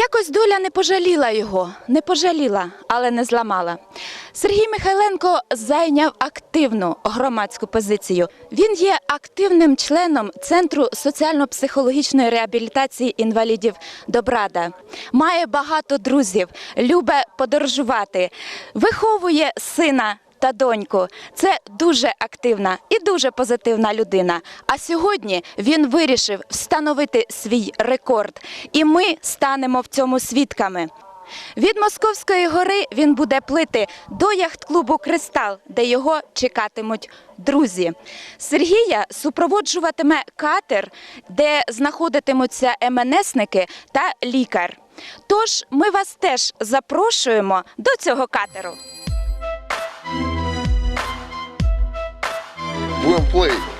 Якось доля не пожаліла його, не пожаліла, але не зламала. Сергій Михайленко зайняв активну громадську позицію. Він є активним членом Центру соціально-психологічної реабілітації інвалідів Добрада. Має багато друзів, любить подорожувати, виховує сина та доньку. Це дуже активна і дуже позитивна людина. А сьогодні він вирішив встановити свій рекорд, і ми станемо в цьому свідками. Від Московської гори він буде плити до яхт-клубу Кристал, де його чекатимуть друзі. Сергія супроводжуватиме катер, де знаходитимуться МНСники та лікар. Тож ми вас теж запрошуємо до цього катеру. play.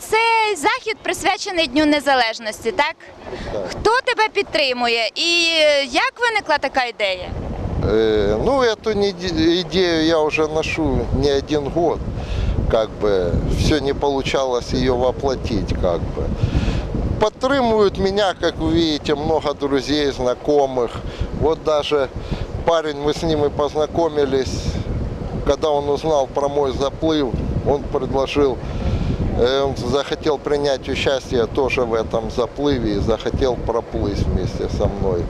цей захід присвячений Дню Незалежності, так? Так. Хто тебе підтримує і як виникла така ідея? Э, ну, эту неде- идею я уже ношу не один год. Как бы все не получалось ее воплотить, как бы. Подтримуют меня, как вы видите, много друзей, знакомых. Вот даже парень, мы с ним и познакомились, когда он узнал про мой заплыв, он предложил, э, он захотел принять участие тоже в этом заплыве и захотел проплыть вместе со мной.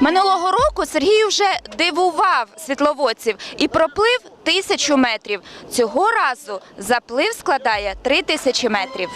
Минулого року Сергій вже дивував світловодців і проплив тисячу метрів. Цього разу заплив складає три тисячі метрів.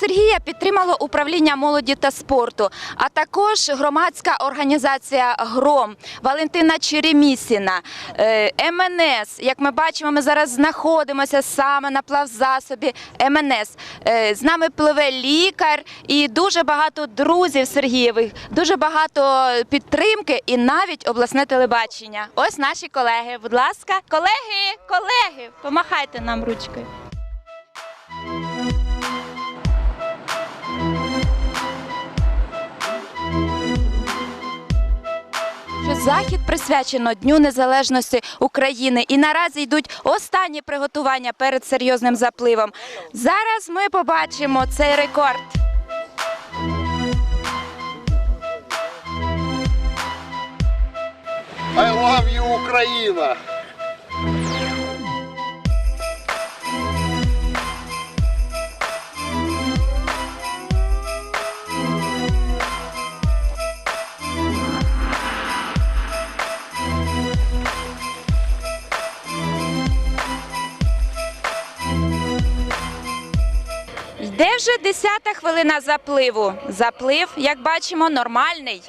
Сергія підтримало управління молоді та спорту, а також громадська організація Гром, Валентина Черемісіна, е, МНС. Як ми бачимо, ми зараз знаходимося саме на плавзасобі МНС. Е, З нами пливе лікар і дуже багато друзів Сергієвих, дуже багато підтримки і навіть обласне телебачення. Ось наші колеги. Будь ласка, колеги, колеги, помахайте нам ручкою. Захід присвячено Дню Незалежності України. І наразі йдуть останні приготування перед серйозним запливом. Зараз ми побачимо цей рекорд. I love you, Україна! Вже 10-та хвилина запливу. Заплив, як бачимо, нормальний.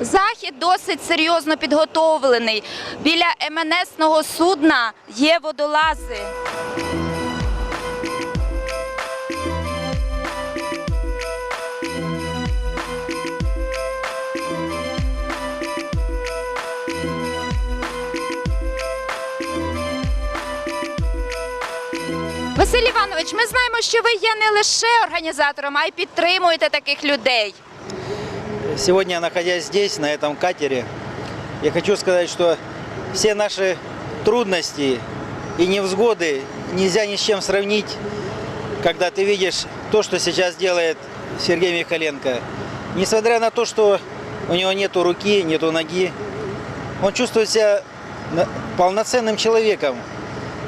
Захід досить серйозно підготовлений. Біля МНСного судна є водолази. Василь Іванович, ми знаємо, що ви є не лише організатором, а й підтримуєте таких людей. Сегодня, находясь здесь, на этом катере, я хочу сказать, что все наши трудности и невзгоды нельзя ни с чем сравнить, когда ты видишь то, что сейчас делает Сергей Михаленко. Несмотря на то, что у него нету руки, нету ноги, он чувствует себя на- полноценным человеком.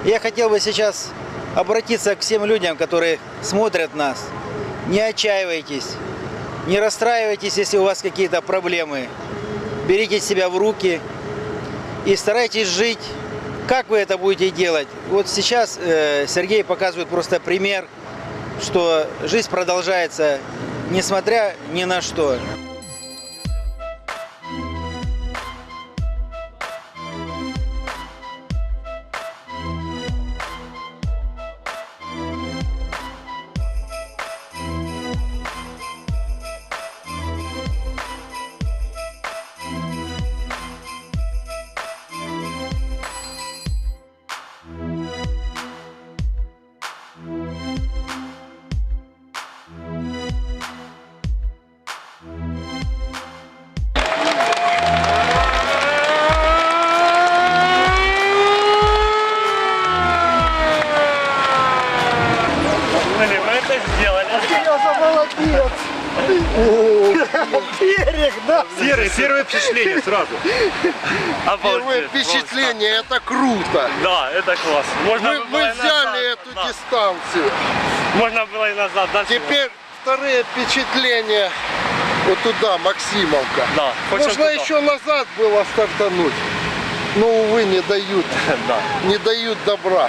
Я хотел бы сейчас обратиться к всем людям, которые смотрят нас. Не отчаивайтесь, не расстраивайтесь, если у вас какие-то проблемы. Берите себя в руки и старайтесь жить Как вы это будете делать? Вот сейчас э, Сергей показывает просто пример, что жизнь продолжается несмотря ни на что. Серый, первое впечатление сразу. Первое впечатление, это круто. Да, это класс. Можно Мы, взяли эту да. дистанцию. Можно было и назад. Дальше. Теперь вторые впечатления вот туда, Максимовка. Да, Можно туда? еще назад было стартануть. Но, увы, не дают, Да. не дают добра.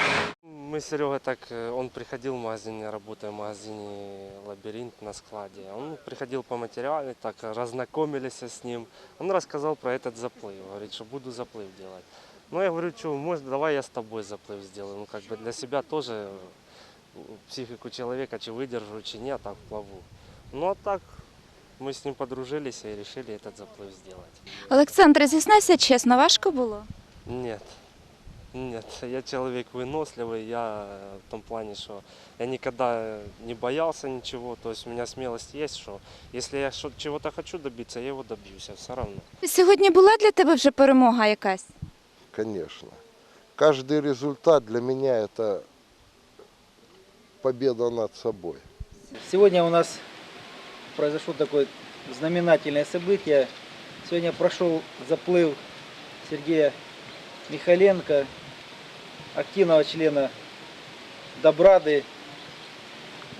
Мы с Серегой так, э, он приходил в магазин, я работаю в магазине «Лабиринт» на складе. Он приходил по материалу, так разнакомились с ним. Он рассказал про этот заплыв, говорит, что буду заплыв делать. Ну, я говорю, что, может, давай я с тобой заплыв сделаю. Ну, как бы для себя тоже э, психику человека, чи выдержу, чи нет, так плаву. Ну, а так мы с ним подружились и решили этот заплыв сделать. Олександр, зізнайся чесно, важко було? Нет. Нет, я человек выносливый, я в том плане, что я никогда не боялся ничего, то есть у меня смелость есть, что если я чего-то хочу добиться, я его добьюсь, все равно. Сьогодні була для тебе вже перемога якась? Конечно. Каждый результат для меня это победа над собой. Сегодня у нас произошло такое знаменательное событие. Сегодня прошел заплыв Сергея Михаленко, активного члена Добрады,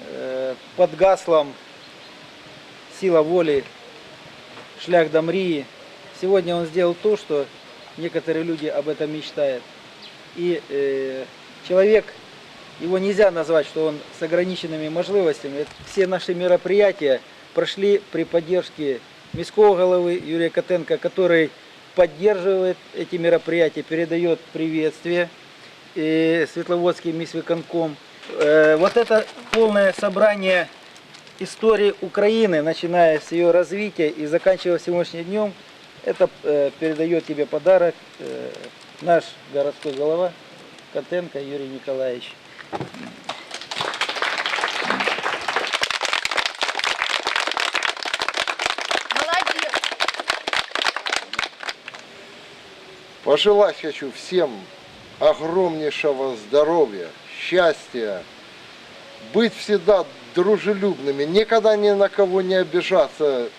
э, под гаслом «Сила воли», «Шлях до Мрии». Сегодня он сделал то, что некоторые люди об этом мечтают. И э, человек его нельзя назвать, что он с ограниченными. Это Все наши мероприятия прошли при поддержке міського головы Юрия Котенко, который поддерживает эти мероприятия, передает приветствие и Светловодский мисвиконком. Э, Вот это полное собрание истории Украины, начиная с ее развития и заканчивая сегодняшним днем, это э, передает тебе подарок э, наш городской голова Котенко Юрий Николаевич. Пожелать хочу всем огромнейшего здоровья, счастья, быть всегда дружелюбными, никогда ни на кого не обижаться.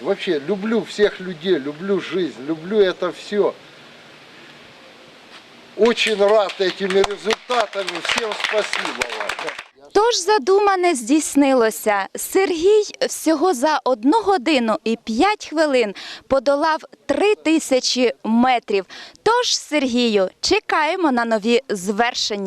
Вообще, люблю всех людей, люблю жизнь, люблю это все. Очень рад этими результатами. Всем спасибо вам. Тож задумане здійснилося. Сергій всього за одну годину і п'ять хвилин подолав три тисячі метрів. Тож, Сергію, чекаємо на нові звершення.